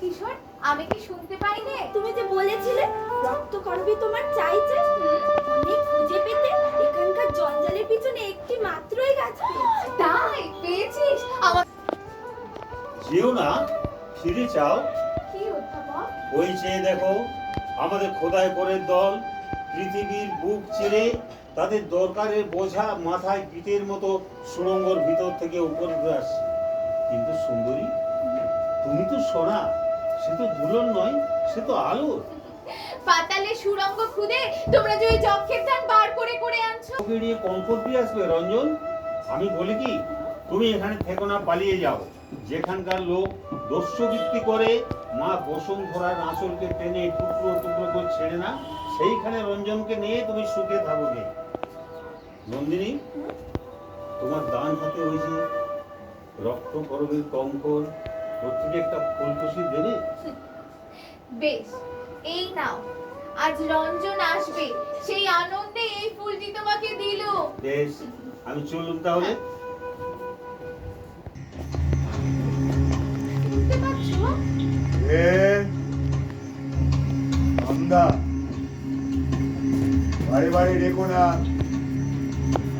কিশোর আমি কি শুনতে পাই নে? তুমি যে বলেছিলে রক্ত করবি তোমার চাইছে অনেক খুঁজে পেতে এখানকার জঞ্জালের পিছনে একটি মাত্রই গাছ তাই? পেয়েছিস? আমার যেও না ফিরে চাও। কি ওই চেয়ে দেখো আমাদের খোদাই করে দল পৃথিবীর বুক চিরে তাদের দরকারের বোঝা মাথায় পিঠের মতো সুড়ঙ্গর ভিতর থেকে উপরে উঠে আসছে। কিন্তু সুন্দরী তুমি তো সোনা। সে তো দুলন নয় সে তো আলো। পাতালে সুরঙ্গ খুদে তোমরা যে ওই যক্ষের ধান বার করে করে আনছো। ওকে নিয়ে কঙ্কর দিয়ে আসবে রঞ্জন। আমি বলি কি তুমি এখানে থেকো না পালিয়ে যাও। যেখানকার লোক দস্যুবৃত্তি করে মা বসুন্ধরার আঁচলকে টেনে টুকরো টুকরো করে ছেড়ে না সেইখানে রঞ্জনকে নিয়ে তুমি সুখে থাকবে নন্দিনী তোমার দান হাতে ওই যে রক্ত করবের কঙ্কর ওর থেকে একটা ফুলকুশি দেবে? বেশ এই নাও। আজ রঞ্জন আসবে সেই আনন্দে এই ফুলটি তোমাকে দিল। বেশ আমি চলুন তাহলে। বাড়ি বাড়ি রেখো না।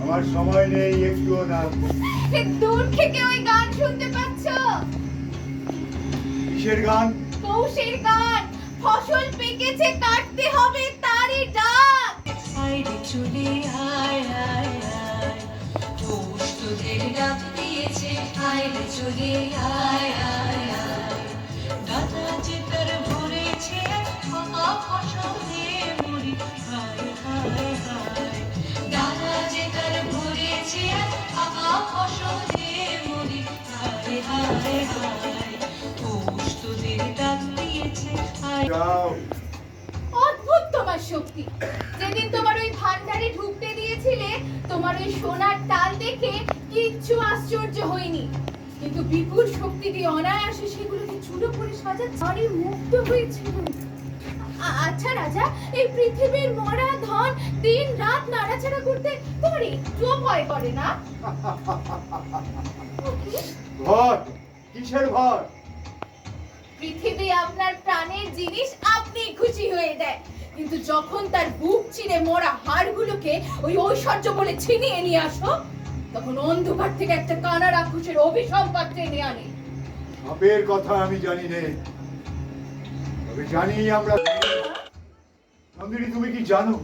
আমার সময় নেই একটুও না। দূর থেকে ওই গান শুনতে পাচ্ছো? কিসের গান? পৌষের গান। ফসল পেকেছে কাটতে হবে তারই ডাক। আইরে চলে আয় আয় আয় পৌষ তোদের ডাক দিয়েছে আইরে চলে আয় আয় আয় দাদা যে তার ভরেছে ফসলে মরি হায় হায় হায়। দাদা যে তার ভরেছে ফসলে মরি হায় হায় হায়। যাও। অদ্ভুত তোমার শক্তি। যেদিন তোমার ওই ভান্ডারে ঢুকতে দিয়েছিলে তোমার ওই সোনার তাল দেখে কিচ্ছু আশ্চর্য হয়নি। কিন্তু বিপুল শক্তি দিয়ে অনায়াসে সেগুলোকে চুলো করে সাজাচ্ছে। আমি মুগ্ধ হয়েছিল আচ্ছা রাজা এই পৃথিবীর মরা ধন দিন রাত নাড়াচাড়া করতে তোমার একটুও ভয় করে না? ঘর কিসের ঘর? পৃথিবী আপনার প্রাণের জিনিস আপনি খুশি হয়ে দেয়। কিন্তু যখন তার বুক চিরে মরা হাড়গুলোকে ওই ঐশ্বর্য বলে ছিনিয়ে নিয়ে আসো তখন অন্ধকার থেকে একটা কানা রাক্ষসের অভিসম্পাদ টেনে আনে। সাপের কথা আমি জানি নে। তবে জানি আমরা নন্দিনী তুমি কি জানো?